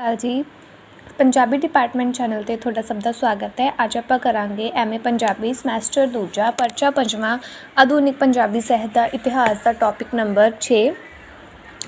ਹਾਲ ਜੀ। Punjabi department channel ਤੇ ਤੁਹਾਡਾ ਸਭ ਦਾ ਸਵਾਗਤ ਹੈ। ਅੱਜ ਆਪਾਂ ਕਰਾਂਗੇ ਐਮਏ ਪੰਜਾਬੀ ਸਮੈਸਟਰ ਦੂਜਾ, ਪਰਚਾ ਪੰਜਵਾਂ, ਆਧੁਨਿਕ ਪੰਜਾਬੀ ਸਾਹਿਤ ਦਾ ਇਤਿਹਾਸ ਦਾ ਟੌਪਿਕ ਨੰਬਰ 6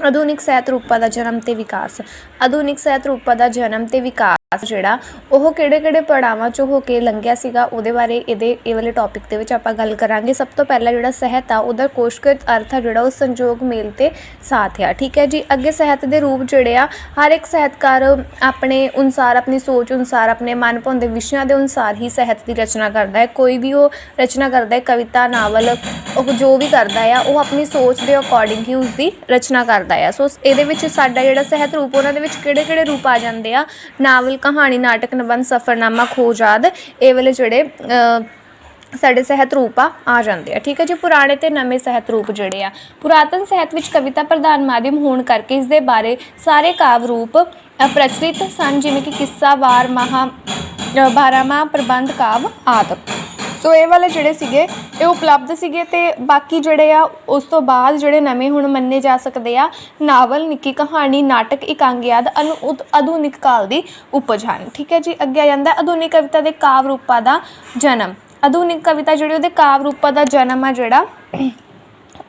ਆਧੁਨਿਕ ਸਾਹਿਤ ਰੂਪਾਂ ਦਾ ਜਨਮ ਤੇ ਵਿਕਾਸ। ਆਧੁਨਿਕ ਸਾਹਿਤ ਰੂਪਾਂ ਦਾ ਜਨਮ ਤੇ ਵਿਕਾਸ। ਜਿਹੜਾ ਉਹ ਕਿਹੜੇ ਕਿਹੜੇ ਪੜਾਵਾਂ ਚੋਂ ਹੋ ਕੇ ਲੰਘਿਆ ਸੀਗਾ, ਉਹਦੇ ਬਾਰੇ ਇਹਦੇ, ਇਹ ਵਾਲੇ ਟੌਪਿਕ ਦੇ ਵਿੱਚ ਆਪਾਂ ਗੱਲ ਕਰਾਂਗੇ। ਸਭ ਤੋਂ ਪਹਿਲਾਂ ਜਿਹੜਾ ਸਾਹਿਤ ਆ, ਉਹਦਾ ਕੋਸ਼ਗਤ ਅਰਥ ਆ ਜਿਹੜਾ ਉਹ ਸੰਜੋਗ ਮੇਲ ਤੇ ਸਾਥ ਆ। ਠੀਕ ਹੈ ਜੀ, ਅੱਗੇ ਸਾਹਿਤ ਦੇ ਰੂਪ ਜਿਹੜੇ ਆ, ਹਰ ਇੱਕ ਸਾਹਿਤਕਾਰ ਆਪਣੇ ਅਨੁਸਾਰ, ਆਪਣੀ ਸੋਚ ਅਨੁਸਾਰ, ਆਪਣੇ ਮਨਪਸੰਦ ਦੇ ਵਿਸ਼ਿਆਂ ਦੇ ਅਨੁਸਾਰ ਹੀ ਸਾਹਿਤ ਦੀ ਰਚਨਾ ਕਰਦਾ ਹੈ। ਕੋਈ ਵੀ ਉਹ ਰਚਨਾ ਕਰਦਾ ਹੈ, ਕਵਿਤਾ, ਨਾਵਲ, ਉਹ ਜੋ ਵੀ ਕਰਦਾ ਆ, ਉਹ ਆਪਣੀ ਸੋਚ ਦੇ ਅਕੋਰਡਿੰਗ ਹੀ ਉਸਦੀ ਰਚਨਾ ਕਰਦਾ ਆ। ਸੋ ਇਹਦੇ ਵਿੱਚ ਸਾਡਾ ਜਿਹੜਾ ਸਾਹਿਤ ਰੂਪ, ਉਹਨਾਂ ਦੇ ਵਿੱਚ ਕਿਹੜੇ ਕਿਹੜੇ ਰੂਪ ਆ ਜਾਂਦੇ ਆ? ਨਾਵਲ ਕਹਾਣੀ ਨਾਟਕ ਨਿਬੰਧ ਸਫਰਨਾਮਾ ਖੋਜ ਆਦਿ ਇਹ ਵਾਲੇ ਜਿਹੜੇ ਸਾਡੇ ਸਾਹਿਤ ਰੂਪ ਆ ਆ ਜਾਂਦੇ ਆ। ਠੀਕ ਹੈ ਜੀ ਪੁਰਾਣੇ ਤੇ ਨਵੇਂ ਸਾਹਿਤ ਰੂਪ ਜਿਹੜੇ ਆ। ਪੁਰਾਤਨ ਸਾਹਿਤ ਵਿੱਚ ਕਵਿਤਾ ਪ੍ਰਧਾਨ ਮਾਧਿਅਮ ਹੋਣ ਕਰਕੇ ਇਸ ਦੇ ਬਾਰੇ ਸਾਰੇ ਕਾਵ ਰੂਪ ਪ੍ਰਚਲਿਤ ਸਨ ਜਿਵੇਂ ਕਿ ਕਿੱਸਾ ਵਾਰ ਮਹਾ ਅ, ਬਾਰਾਂਮਾਹ ਪ੍ਰਬੰਧ ਕਾਵ ਆਦਿ। ਸੋ ਇਹ ਵਾਲੇ ਜਿਹੜੇ ਸੀਗੇ, ਇਹ ਉਪਲਬਧ ਸੀਗੇ ਤੇ ਬਾਕੀ ਜਿਹੜੇ ਆ, ਉਸ ਤੋਂ ਬਾਅਦ ਜਿਹੜੇ ਨਵੇਂ ਹੁਣ ਮੰਨੇ ਜਾ ਸਕਦੇ ਆ, ਨਾਵਲ, ਨਿੱਕੀ ਕਹਾਣੀ, ਨਾਟਕ ਇਕਾਂਗੀ ਆਦਿ ਅਨੁ ਉਤ- ਆਧੁਨਿਕ ਕਾਲ ਦੀ ਉਪਜ ਹਨ ਠੀਕ ਹੈ ਜੀ, ਅੱਗੇ ਆ ਜਾਂਦਾ ਆਧੁਨਿਕ ਕਵਿਤਾ ਦੇ ਕਾਵ ਰੂਪਾਂ ਦਾ ਜਨਮ। ਆਧੁਨਿਕ ਕਵਿਤਾ ਜਿਹੜੀ ਉਹਦੇ ਕਾਵ ਰੂਪਾਂ ਦਾ ਜਨਮ ਆ ਜਿਹੜਾ,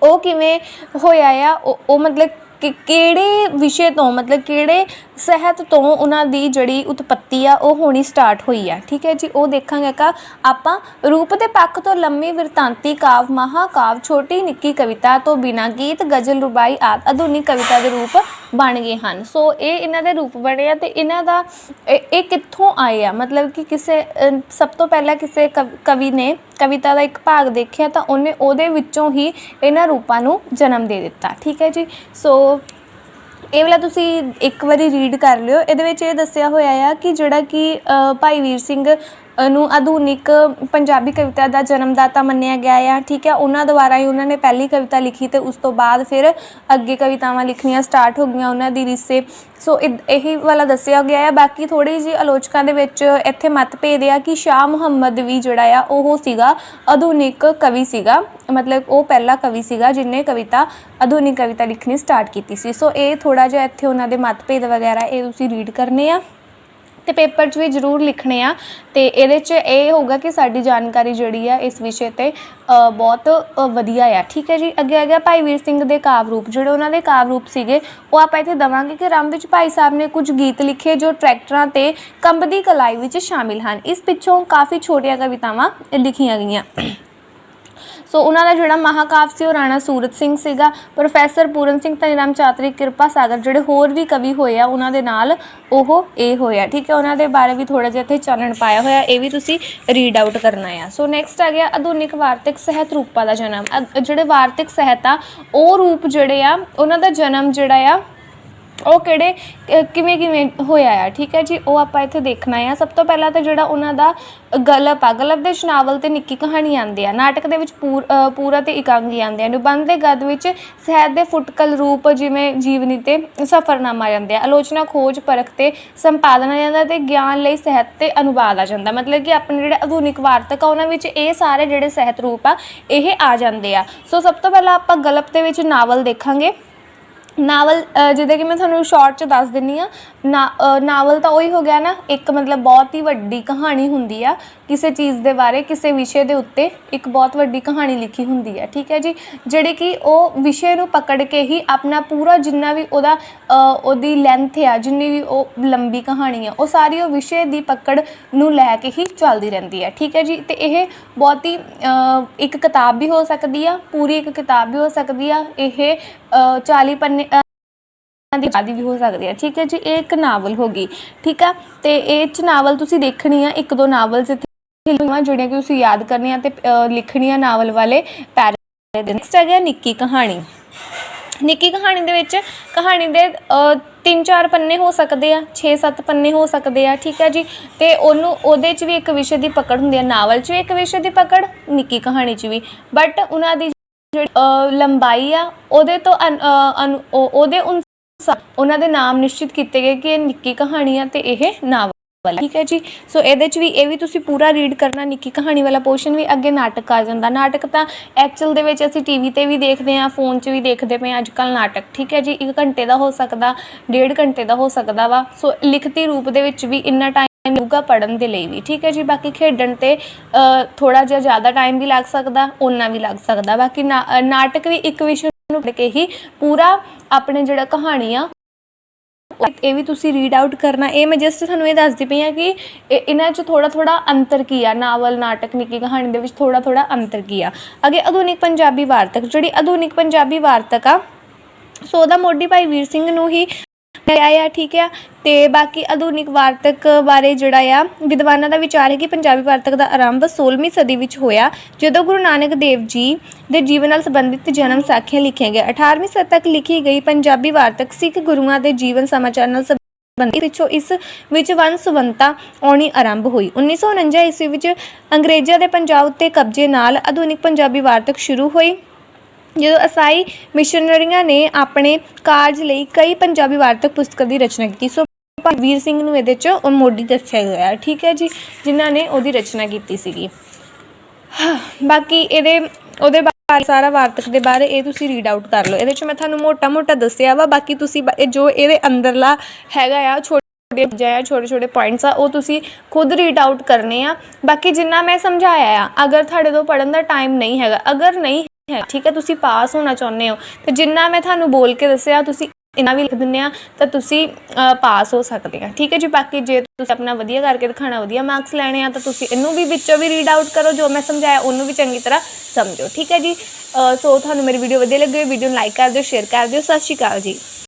ਉਹ ਕਿਵੇਂ ਹੋਇਆ ਆ, ਉਹ ਉਹ ਮਤਲਬ ਕਿ ਕਿਹੜੇ ਵਿਸ਼ੇ ਤੋਂ, ਮਤਲਬ ਕਿਹੜੇ ਸਹਿਤ ਤੋਂ ਉਹਨਾਂ ਦੀ ਜਿਹੜੀ ਉਤਪਤੀ ਆ, ਉਹ ਹੋਣੀ ਸਟਾਰਟ ਹੋਈ ਆ। ਠੀਕ ਹੈ ਜੀ, ਉਹ ਦੇਖਾਂਗੇ ਕਾ ਆਪਾਂ ਰੂਪ ਦੇ ਪੱਖ ਤੋਂ ਲੰਮੀ ਵਿਰਤਾਂਤੀ ਕਾਵ, ਮਹਾਕਾਵ, ਛੋਟੀ ਨਿੱਕੀ ਕਵਿਤਾ ਤੋਂ ਬਿਨਾਂ ਗੀਤ, ਗਜ਼ਲ, ਰੁਬਾਈ ਆਦਿ, ਆਧੁਨਿਕ ਕਵਿਤਾ ਦੇ ਰੂਪ ਬਣ ਗਏ ਹਨ। ਸੋ ਇਹ ਇਹਨਾਂ ਦੇ ਰੂਪ ਬਣੇ ਆ ਤੇ ਇਹਨਾਂ ਦਾ ਇਹ ਇਹ ਕਿੱਥੋਂ ਆਏ ਆ? ਮਤਲਬ ਕਿ ਕਿਸੇ ਸਭ ਤੋਂ ਪਹਿਲਾਂ ਕਿਸੇ ਕਵ- ਕਵੀ ਨੇ ਕਵਿਤਾ ਦਾ ਇੱਕ ਭਾਗ ਦੇਖਿਆ ਤਾਂ ਉਹਨੇ ਉਹਦੇ ਵਿੱਚੋਂ ਹੀ ਇਹਨਾਂ ਰੂਪਾਂ ਨੂੰ ਜਨਮ ਦੇ ਦਿੱਤਾ। ਠੀਕ ਹੈ ਜੀ? ਸੋ ਇਹ ਵਾਲਾ ਤੁਸੀਂ ਇੱਕ ਵਾਰੀ ਰੀਡ ਕਰ ਲਿਓ। ਇਹਦੇ ਵਿੱਚ ਇਹ ਦੱਸਿਆ ਹੋਇਆ ਆ ਕਿ ਜਿਹੜਾ ਕਿ ਭਾਈ ਵੀਰ ਸਿੰਘ ਨੂੰ ਆਧੁਨਿਕ ਪੰਜਾਬੀ ਕਵਿਤਾ ਦਾ ਜਨਮਦਾਤਾ ਮੰਨਿਆ ਗਿਆ ਆ, ਠੀਕ ਹੈ ਉਹਨਾਂ ਦੁਆਰਾ ਹੀ ਉਹਨਾਂ ਨੇ ਪਹਿਲੀ ਕਵਿਤਾ ਲਿਖੀ ਤੇ ਉਸ ਤੋਂ ਬਾਅਦ ਫਿਰ ਅੱਗੇ ਕਵਿਤਾਵਾਂ ਲਿਖਣੀਆਂ ਸਟਾਰਟ ਹੋ ਗਈਆਂ ਉਹਨਾਂ ਦੀ ਰਿਸੇ। ਸੋ ਇਹੀ ਵਾਲਾ ਦੱਸਿਆ ਗਿਆ ਆ। ਬਾਕੀ ਥੋੜੀ ਜੀ ਆਲੋਚਕਾਂ ਦੇ ਵਿੱਚ ਇੱਥੇ ਮਤਭੇਦ ਆ ਕਿ ਸ਼ਾਹ ਮੁਹੰਮਦ ਵੀ ਜਿਹੜਾ ਆ, ਉਹ ਸੀਗਾ ਆਧੁਨਿਕ ਕਵੀ ਸੀਗਾ। ਮਤਲਬ ਉਹ ਪਹਿਲਾ ਕਵੀ ਸੀਗਾ ਜਿਨੇ ਕਵਿਤਾ, ਆਧੁਨਿਕ ਕਵਿਤਾ ਲਿਖਣੀ ਸਟਾਰਟ ਕੀਤੀ ਸੀ। ਸੋ ਇਹ ਥੋੜਾ ਜਿਹਾ ਇੱਥੇ ਉਹਨਾਂ ਦੇ ਮਤਭੇਦ ਵਗੈਰਾ ਇਹ ਤੁਸੀਂ ਰੀਡ ਕਰਨੇ ਆ। ਤੇ ਪੇਪਰ 'ਚ ਵੀ ਜ਼ਰੂਰ ਲਿਖਣੇ ਆ ਤੇ ਇਹਦੇ 'ਚ ਇਹ ਹੋਊਗਾ ਕਿ ਸਾਡੀ ਜਾਣਕਾਰੀ ਜਿਹੜੀ ਆ ਇਸ ਵਿਸ਼ੇ ਤੇ ਬਹੁਤ ਵਧੀਆ ਆ। ਠੀਕ ਹੈ ਜੀ? ਅੱਗੇ ਆ ਗਿਆ ਭਾਈ ਵੀਰ ਸਿੰਘ ਦੇ ਕਾਵ ਰੂਪ। ਜਿਹੜੇ ਉਹਨਾਂ ਦੇ ਕਾਵ ਰੂਪ ਸੀਗੇ, ਉਹ ਆਪਾਂ ਇੱਥੇ ਦਵਾਂਗੇ ਕਿ ਰੰਭ ਵਿੱਚ ਭਾਈ ਸਾਹਿਬ ਨੇ ਕੁਝ ਗੀਤ ਲਿਖੇ ਜੋ ਟਰੈਕਟਰਾਂ ਤੇ ਕੰਬਦੀ ਕਲਾਈ ਵਿੱਚ ਸ਼ਾਮਿਲ ਹਨ। ਇਸ ਪਿੱਛੋਂ ਕਾਫੀ ਛੋਟੀਆਂ ਕਵਿਤਾਵਾਂ ਲਿਖੀਆਂ ਗਈਆਂ। ਸੋ ਉਹਨਾਂ ਦਾ ਜਿਹੜਾ ਮਹਾਕਾਵ ਸੀ, ਉਹ ਰਾਣਾ ਸੂਰਤ ਸਿੰਘ ਸੀਗਾ। ਪ੍ਰੋਫੈਸਰ ਪੂਰਨ ਸਿੰਘ ਧਨੀਰਾਮ ਚਾਤਰੀ ਕਿਰਪਾ ਸਾਗਰ, ਜਿਹੜੇ ਹੋਰ ਵੀ ਕਵੀ ਹੋਏ ਆ, ਉਹਨਾਂ ਦੇ ਨਾਲ ਉਹ ਇਹ ਹੋਇਆ ਠੀਕ ਹੈ, ਉਹਨਾਂ ਦੇ ਬਾਰੇ ਵੀ ਥੋੜਾ ਜਿਹਾ ਇੱਥੇ ਚਾਨਣ ਪਾਇਆ ਹੋਇਆ, ਇਹ ਵੀ ਤੁਸੀਂ ਰੀਡ ਆਊਟ ਕਰਨਾ ਆ। ਸੋ ਨੈਕਸਟ ਆ ਗਿਆ ਆਧੁਨਿਕ ਵਾਰਤਕ ਸਾਹਿਤ ਰੂਪਾਂ ਦਾ ਜਨਮ। ਅ- ਜਿਹੜੇ ਵਾਰਤਕ ਸਾਹਿਤ ਆ, ਉਹ ਰੂਪ ਜਿਹੜੇ ਆ, ਉਹਨਾਂ ਦਾ ਜਨਮ ਜਿਹੜਾ ਆ ਉਹ ਕਿਹੜੇ ਅ, ਕਿਵੇਂ ਕਿਵੇਂ ਹੋਇਆ ਆ ਠੀਕ ਹੈ ਜੀ? ਉਹ ਆਪਾਂ ਇੱਥੇ ਦੇਖਣਾ ਆ। ਸਭ ਤੋਂ ਪਹਿਲਾਂ ਤਾਂ ਜਿਹੜਾ ਉਹਨਾਂ ਦਾ ਗਲਪ ਆ ਗਲਪ ਦੇ ਵਿੱਚ ਨਾਵਲ ਤੇ ਨਿੱਕੀ ਕਹਾਣੀ ਆਉਂਦੇ ਆ। ਨਾਟਕ ਦੇ ਵਿੱਚ ਪੂਰ- ਅ, ਪੂਰਾ ਤੇ ਇਕਾਂਗੀ ਆਉਂਦੇ ਆ। ਨਿਬੰਧ ਦੇ ਗਦ ਵਿੱਚ ਸਾਹਿਤ ਦੇ ਫੁਟਕਲ ਰੂਪ ਜਿਵੇਂ ਜੀਵਨੀ ਤੇ ਸਫਰਨਾਮਾ ਆ ਜਾਂਦੇ ਆ। ਆਲੋਚਨਾ ਖੋਜ ਪਰਖ ਤੇ ਸੰਪਾਦਨ ਆ ਜਾਂਦਾ ਤੇ ਗਿਆਨ ਲਈ ਸਾਹਿਤ ਤੇ ਅਨੁਵਾਦ ਆ ਜਾਂਦਾ। ਮਤਲਬ ਕਿ ਆਪਣੇ ਜਿਹੜੇ ਆਧੁਨਿਕ ਵਾਰਤਕ ਆ ਉਹਨਾਂ ਵਿੱਚ ਇਹ ਸਾਰੇ ਜਿਹੜੇ ਸਾਹਿਤ ਰੂਪ ਆ ਇਹ ਆ ਜਾਂਦੇ ਆ। ਸੋ ਸਭ ਤੋਂ ਪਹਿਲਾਂ ਆਪਾਂ ਗਲਪ ਦੇ ਵਿੱਚ ਨਾਵਲ ਦੇਖਾਂਗੇ। ਨਾਵਲ ਅ, ਜਿੱਦਾਂ ਕਿ ਮੈਂ ਤੁਹਾਨੂੰ ਸ਼ਾਰਟ ਚ ਦੱਸ ਦਿੰਨੀ ਆ ਨਾਵਲ ਤਾਂ ਉਹੀ ਹੋ ਗਿਆ ਨਾ ਇੱਕ ਮਤਲਬ ਬਹੁਤ ਹੀ ਵੱਡੀ ਕਹਾਣੀ ਹੁੰਦੀ ਆ ਕਿਸੇ ਚੀਜ਼ ਦੇ ਬਾਰੇ ਕਿਸੇ ਵਿਸ਼ੇ ਦੇ ਉੱਤੇ ਇੱਕ ਬਹੁਤ ਵੱਡੀ ਕਹਾਣੀ ਲਿਖੀ ਹੁੰਦੀ ਆ ਠੀਕ ਹੈ ਜੀ? ਜਿਹੜੇ ਕਿ ਉਹ ਵਿਸ਼ੇ ਨੂੰ ਪਕੜ ਕੇ ਹੀ ਆਪਣਾ ਪੂਰਾ ਜਿੰਨਾ ਵੀ ਉਹਦਾ ਉਹਦੀ ਲੈਂਥ ਆ ਜਿੰਨੀ ਵੀ ਉਹ ਲੰਬੀ ਕਹਾਣੀ ਆ ਉਹ ਸਾਰੀ ਉਹ ਵਿਸ਼ੇ ਦੀ ਪਕੜ ਨੂੰ ਲੈ ਕੇ ਹੀ ਚੱਲਦੀ ਰਹਿੰਦੀ ਆ ਠੀਕ ਹੈ ਜੀ? ਤੇ ਇਹ ਬਹੁਤ ਹੀ ਇੱਕ ਕਿਤਾਬ ਵੀ ਹੋ ਸਕਦੀ ਆ ਪੂਰੀ ਇੱਕ ਕਿਤਾਬ ਵੀ ਹੋ ਸਕਦੀ ਆ ਇਹ ਅ, 40 ਪੰਨੇ ਦੀ ਆਦੀ ਵੀ ਹੋ ਸਕਦੀ ਹੈ। ਠੀਕ ਹੈ ਜੀ ਇਹ ਇੱਕ ਨਾਵਲ ਹੋ ਗਈ। ਠੀਕ ਆ? ਤੇ ਇਹ ਚ ਨਾਵਲ ਤੁਸੀਂ ਦੇਖਣੀ ਆ ਇੱਕ ਦੋ ਨਾਵਲ ਜਿੱਥੇ ਜਿਹੜੀਆਂ ਕਿ ਤੁਸੀਂ ਯਾਦ ਕਰਨੀਆਂ ਤੇ ਅ, ਲਿਖਣੀਆਂ ਨਾਵਲ ਵਾਲੇ ਪੈਰੇ ਦੇ ਨੈਕਸਟ ਆ ਗਿਆ ਨਿੱਕੀ ਕਹਾਣੀ। ਨਿੱਕੀ ਕਹਾਣੀ ਦੇ ਵਿੱਚ ਕਹਾਣੀ ਦੇ ਅ, ਤਿੰਨ ਚਾਰ ਪੰਨੇ ਹੋ ਸਕਦੇ ਆ 6-7 ਪੰਨੇ ਹੋ ਸਕਦੇ ਆ ਠੀਕ ਹੈ ਜੀ? ਤੇ ਉਹਨੂੰ ਉਹਦੇ 'ਚ ਵੀ ਇੱਕ ਵਿਸ਼ੇ ਦੀ ਪਕੜ ਹੁੰਦੀ ਆ ਨਾਵਲ 'ਚ ਵੀ ਇੱਕ ਵਿਸ਼ੇ ਦੀ ਪਕੜ ਨਿੱਕੀ ਕਹਾਣੀ 'ਚ ਵੀ। ਬਟ ਉਹਨਾਂ ਦੀ ਜਿਹੜੀ ਲੰਬਾਈ ਆ ਉਹਦੇ ਤੋਂ ਅਨ- ਅਨੁ- ਉਹਦੇ ਉਹਨਾਂ ਦੇ ਨਾਮ ਨਿਸ਼ਚਿਤ ਕੀਤੇ ਗਏ ਕਿ ਇਹ ਨਿੱਕੀ ਕਹਾਣੀ ਤੇ ਇਹ ਨਾਵਲ ਠੀਕ ਹੈ ਜੀ? ਸੋ ਇਹਦੇ ਚ ਵੀ ਇਹ ਵੀ ਤੁਸੀਂ ਪੂਰਾ ਰੀਡ ਕਰਨਾ, ਨਿੱਕੀ ਕਹਾਣੀ ਵਾਲਾ ਪੋਰਸ਼ਨ ਵੀ ਅੱਗੇ ਨਾਟਕ ਆ ਜਾਂਦਾ। ਨਾਟਕ ਤਾਂ ਐਕਚੁਅਲ ਦੇ ਵਿੱਚ ਅਸੀਂ ਟੀਵੀ ਤੇ ਵੀ ਦੇਖਦੇ ਹਾਂ ਫੋਨ 'ਚ ਵੀ ਦੇਖਦੇ ਪਏ ਅੱਜ ਕੱਲ ਨਾਟਕ। ਠੀਕ ਹੈ ਜੀ? 1 ਘੰਟੇ ਦਾ ਹੋ ਸਕਦਾ, ਡੇਢ ਘੰਟੇ ਦਾ ਹੋ ਸਕਦਾ ਵਾ। ਸੋ ਲਿਖਤੀ ਰੂਪ ਦੇ ਵਿੱਚ ਵੀ ਇੰਨਾ ਟਾਈਮ ਲੱਗੂਗਾ ਪੜਨ ਦੇ ਲਈ ਵੀ। ਠੀਕ ਹੈ ਜੀ? ਬਾਕੀ ਖੇਡਣ ਤੇ ਥੋੜਾ ਜਿਹਾ ਜ਼ਿਆਦਾ ਟਾਈਮ ਵੀ ਲੱਗ ਸਕਦਾ, ਓਨਾ ਵੀ ਲੱਗ ਸਕਦਾ। ਬਾਕੀ ਨਾ- ਨਾਟਕ ਵੀ ਇੱਕ ਵਿਸ਼ੇ ਨੂੰ ਪੜ੍ਹ ਕੇ ਹੀ ਪੂਰਾ ਆਪਣੇ ਜਿਹੜਾ ਕਹਾਣੀ ਆ ਇਹ ਵੀ ਤੁਸੀਂ ਰੀਡ ਆਊਟ ਕਰਨਾ। ਇਹ ਮੈਂ ਜਸਟ ਤੁਹਾਨੂੰ ਇਹ ਦੱਸਦੀ ਪਈ ਆ ਕਿ ਇਹਨਾਂ 'ਚ ਥੋੜਾ ਥੋੜਾ ਅੰਤਰ ਕੀ ਆ, ਨਾਵਲ, ਨਾਟਕ, ਨਿੱਕੀ ਕਹਾਣੀ ਦੇ ਵਿੱਚ ਥੋੜਾ ਥੋੜਾ ਅੰਤਰ ਕੀ ਆ। ਅੱਗੇ ਆਧੁਨਿਕ ਪੰਜਾਬੀ ਵਾਰਤਕ, ਜਿਹੜੀ ਆਧੁਨਿਕ ਪੰਜਾਬੀ ਵਾਰਤਕ ਆ, ਸੋ ਉਹਦਾ ਮੋਢੀ ਭਾਈ ਵੀਰ ਸਿੰਘ ਨੂੰ ਹੀ ਆਇਆ ਠੀਕ ਆ। ਤੇ ਬਾਕੀ ਆਧੁਨਿਕ ਵਾਰਤਕ ਬਾਰੇ ਜਿਹੜਾ ਆ, ਵਿਦਵਾਨਾਂ ਦਾ ਵਿਚਾਰ ਹੈ ਕਿ ਪੰਜਾਬੀ ਵਾਰਤਕ ਦਾ ਆਰੰਭ 16ਵੀਂ ਸਦੀ ਵਿੱਚ ਹੋਇਆ, ਜਦੋਂ ਗੁਰੂ ਨਾਨਕ ਦੇਵ ਜੀ ਦੇ ਜੀਵਨ ਨਾਲ ਸੰਬੰਧਿਤ ਜਨਮ ਸਾਖੀਆਂ ਲਿਖੀਆਂ ਗਈਆਂ। 18ਵੀਂ ਸਦੀ ਤੱਕ ਲਿਖੀ ਗਈ ਪੰਜਾਬੀ ਵਾਰਤਕ ਸਿੱਖ ਗੁਰੂਆਂ ਦੇ ਜੀਵਨ ਸਮਾਚਾਰ ਨਾਲ ਸੰਬੰਧਿਤ ਪਿੱਛੋਂ ਇਸ ਵਿੱਚ ਵੰਨ ਸੁਵੰਤਾ ਆਉਣੀ ਆਰੰਭ ਹੋਈ। 1949 ਈਸਵੀ ਵਿੱਚ ਅੰਗਰੇਜ਼ਾਂ ਦੇ ਪੰਜਾਬ ਉੱਤੇ ਕਬਜ਼ੇ ਨਾਲ ਆਧੁਨਿਕ ਪੰਜਾਬੀ ਵਾਰਤਕ ਸ਼ੁਰੂ ਹੋਈ। ਜਦੋਂ ਅਸਾਈ ਮਿਸ਼ਨਰੀਆਂ ਨੇ ਆਪਣੇ ਕਾਰਜ ਲਈ ਕਈ ਪੰਜਾਬੀ ਵਾਰਤਕ ਪੁਸਤਕਾਂ ਦੀ ਰਚਨਾ ਕੀਤੀ ਸੋ ਭਾਈ ਵੀਰ ਸਿੰਘ ਨੂੰ ਇਹਦੇ 'ਚ ਉਹ ਮੋਢੀ ਦੱਸਿਆ ਗਿਆ ਠੀਕ ਹੈ ਜੀ ਜਿਨ੍ਹਾਂ ਨੇ ਉਹਦੀ ਰਚਨਾ ਕੀਤੀ ਸੀਗੀ। ਹਾਂ, ਬਾਕੀ ਇਹਦੇ ਉਹਦੇ ਬਾਰੇ ਸਾਰਾ ਵਾਰਤਕ ਦੇ ਬਾਰੇ ਇਹ ਤੁਸੀਂ ਰੀਡ ਆਊਟ ਕਰ ਲਓ। ਇਹਦੇ 'ਚ ਮੈਂ ਤੁਹਾਨੂੰ ਮੋਟਾ-ਮੋਟਾ ਦੱਸਿਆ ਵਾ ਬਾਕੀ ਤੁਸੀਂ ਬ- ਇਹ ਜੋ ਇਹਦੇ ਅੰਦਰਲਾ ਹੈਗਾ ਆ ਛੋਟੇ ਜਾਂ ਛੋਟੇ ਛੋਟੇ ਪੁਆਇੰਟਸ ਆ ਉਹ ਤੁਸੀਂ ਖੁਦ ਰੀਡ ਆਊਟ ਕਰਨੇ ਆ। ਬਾਕੀ ਜਿੰਨਾ ਮੈਂ ਸਮਝਾਇਆ ਆ ਅਗਰ ਤੁਹਾਡੇ ਤੋਂ ਪੜਨ ਦਾ ਟਾਈਮ ਨਹੀਂ ਹੈਗਾ ਅਗਰ ਨਹੀਂ ਹੈ, ਠੀਕ ਹੈ? ਤੁਸੀਂ ਪਾਸ ਹੋਣਾ ਚਾਹੁੰਦੇ ਹੋ। ਤੇ ਜਿੰਨਾ ਮੈਂ ਤੁਹਾਨੂੰ ਬੋਲ ਕੇ ਦੱਸਿਆ, ਤੁਸੀਂ ਇੰਨਾ ਵੀ ਲਿਖ ਦਿੰਦੇ ਆ, ਤਾਂ ਤੁਸੀਂ ਪਾਸ ਹੋ ਸਕਦੇ ਆ। ਠੀਕ ਹੈ ਜੀ? ਬਾਕੀ ਜੇ ਤੁਸੀਂ ਆਪਣਾ ਵਧੀਆ ਕਰਕੇ ਦਿਖਾਣਾ ਵਧੀਆ ਮਾਰਕਸ ਲੈਣੇ ਆ, ਤਾਂ ਤੁਸੀਂ ਇਹਨੂੰ ਵੀ ਵਿੱਚੋਂ ਵੀ ਰੀਡ ਆਊਟ ਕਰੋ, ਜੋ ਮੈਂ ਸਮਝਾਇਆ, ਉਹਨੂੰ ਵੀ ਚੰਗੀ ਤਰ੍ਹਾਂ ਸਮਝੋ। ਠੀਕ ਹੈ ਜੀ? ਸੋ ਤੁਹਾਨੂੰ ਮੇਰੀ ਵੀਡੀਓ ਵਧੀਆ ਲੱਗੀ ਵੀਡੀਓ ਨੂੰ ਲਾਈਕ ਕਰ ਦਿਓ ਸ਼ੇਅਰ ਕਰ ਦਿਓ। ਸਤਿ ਸ਼੍ਰੀ ਅਕਾਲ ਜੀ।